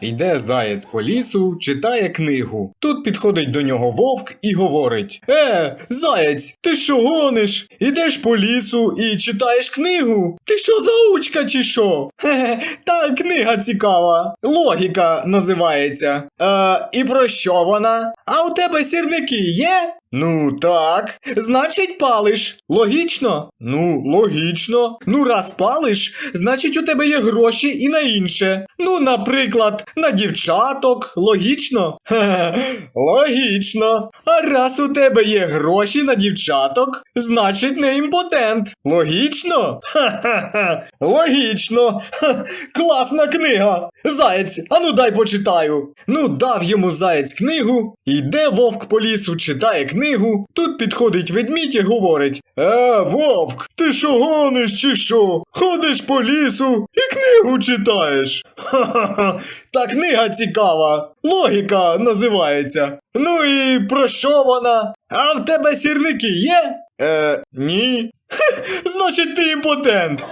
Йде заєць по лісу, читає книгу. Тут підходить до нього вовк і говорить: Е, заєць, ти що гониш? Ідеш по лісу і читаєш книгу? Ти що заучка чи що? Хе-хе, та книга цікава. Логіка називається. Е, і про що вона? А у тебе сірники є? Ну так. Значить, палиш. Логічно? Ну, логічно. Ну, раз палиш, значить у тебе є гроші і на інше. Ну, наприклад, на дівчаток. Логічно? Хе-хе, логічно. А раз у тебе є гроші на дівчаток, значить не імпотент. Логічно? Ха-ха-ха. Логічно. Ха, класна книга. Заєць, ану дай почитаю. Ну, дав йому заєць книгу. Йде вовк по лісу, читає книгу. Тут підходить ведмідь і говорить: Е, вовк, ти що гониш чи що? Ходиш по лісу і книгу читаєш. Ха-ха-ха. Та книга цікава. Логіка називається. Ну і про що вона? А в тебе сірники є? Е, ні. Значить, ти імпотент.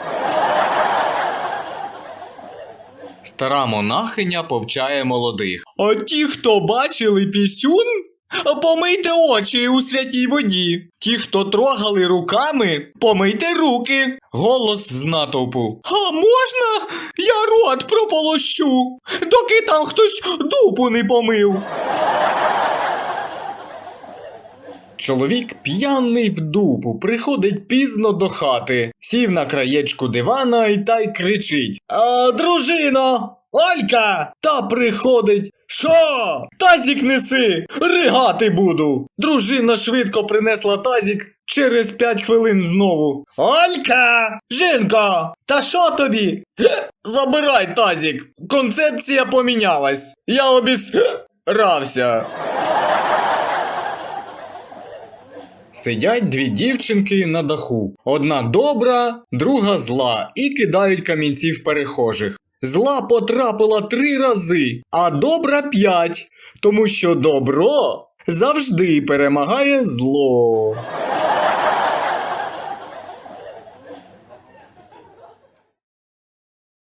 Стара монахиня повчає молодих. А ті, хто бачили пісюн, помийте очі у святій воді. Ті, хто трогали руками, помийте руки. Голос з натовпу. А можна я рот прополощу, доки там хтось дупу не помив. Чоловік п'яний в дупу приходить пізно до хати, сів на краєчку дивана і та й кричить: А, дружино! Олька! Та приходить. Що? Тазік неси! Ригати буду! Дружина швидко принесла тазік через п'ять хвилин знову. Олька! Жінко! Та що тобі? Забирай тазік! Концепція помінялась. Я обісрався. Сидять дві дівчинки на даху. Одна добра, друга зла, і кидають камінці в перехожих. Зла потрапила три рази, а добра п'ять, тому що добро завжди перемагає зло.